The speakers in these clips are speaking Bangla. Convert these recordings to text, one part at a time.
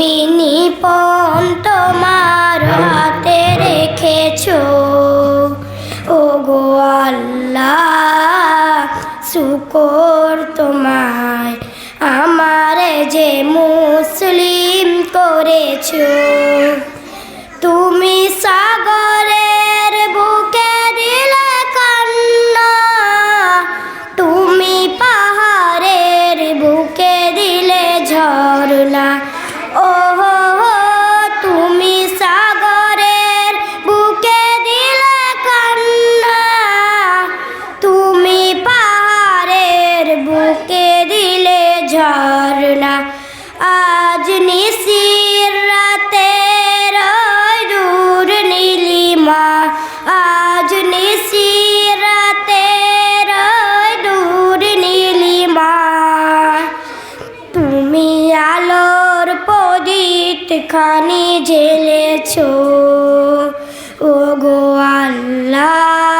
তুমি পন তোমার হাতে রেখেছ। ও গো আল্লাহ শুকর তোমায় আমার যে মুসলিম করেছ। ঝরনা আজ নিশির রাতে দূর নীলিমা আজ নিশির রাতে দূর নীলিমা তুমি আলোর পদিত খানি ঝেলেছো ও গো আল্লাহ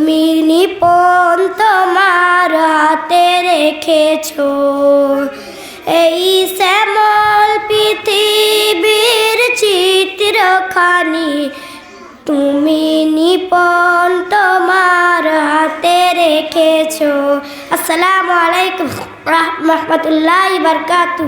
তুমি নিপন তোমার হাতে রেখেছো। এই শ্যামল পৃথিবীর চিত্রখানি, তুমি নিপন তোমার হাতে রেখেছো। আসসালামু আলাইকুম রহমতুল্লাহ বরকাতু